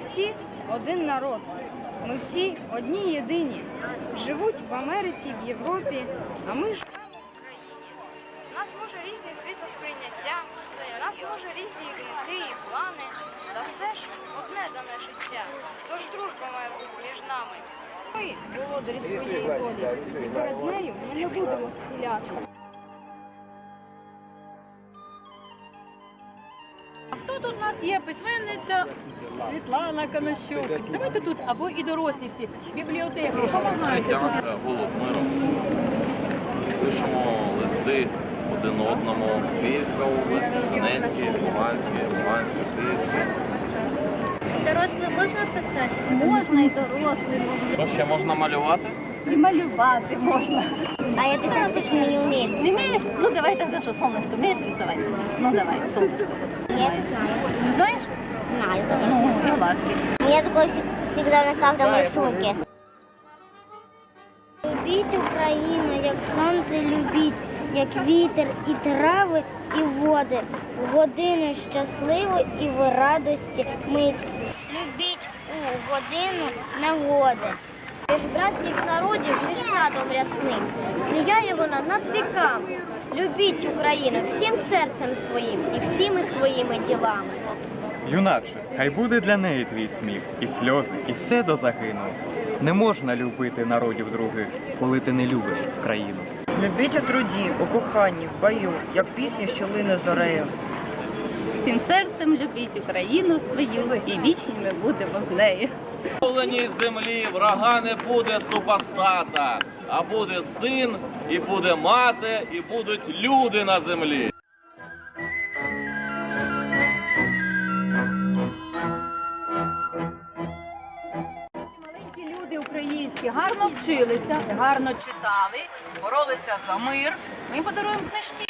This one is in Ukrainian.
всі один народ. Ми всі одні єдині. Живуть в Америці, в Європі, а ми живемо в Україні. У нас може різні світосприйняття, у нас може різні думки і плани. За все ж одне дане життя. Тож дружба має бути між нами. Ми володарі своєї долі, і перед нею ми не будемо схилятися. Хто тут у нас є? Письменниця Світлана Канощук. Давайте тут або і дорослі всі. Бібліотеки. Допомагайте. Голод миру. Пишемо листи один одному. Київська область, Донецьке, Луганське, Луганське, Київське. Дорослим можна писати? Можна і дорослим. Що ще можна малювати? І малювати можна. А я писать так не умею. Не вмієш? Ну давай тогда що, сонечко, вмієш рисувати? Ну давай, сонечко. Я знаю. Не знаєш? Знаю, конечно. Ну, і глазки. У меня такое вс- всегда на каждом рисунке. Любіть Україну, як сонце любіть, як вітер і трави, і води, в годину щасливу і в радості мить. Любіть у годину негоди. Між братніх народів, між садом рясним, зіяє вона над віками. Любіть Україну всім серцем своїм і всіми своїми ділами. Юначе, хай буде для неї твій сміх, і сльози, і все до загину. Не можна любити народів других, коли ти не любиш країну. Любіть у труді, у коханні, в бою, як пісню, що лине зорею. Всім серцем любіть Україну свою і вічними будемо з нею. Оленій землі врага не буде супостата, а буде син, і буде мати, і будуть люди на землі. Маленькі люди українські гарно вчилися, гарно читали, боролися за мир. Ми подаруємо книжки.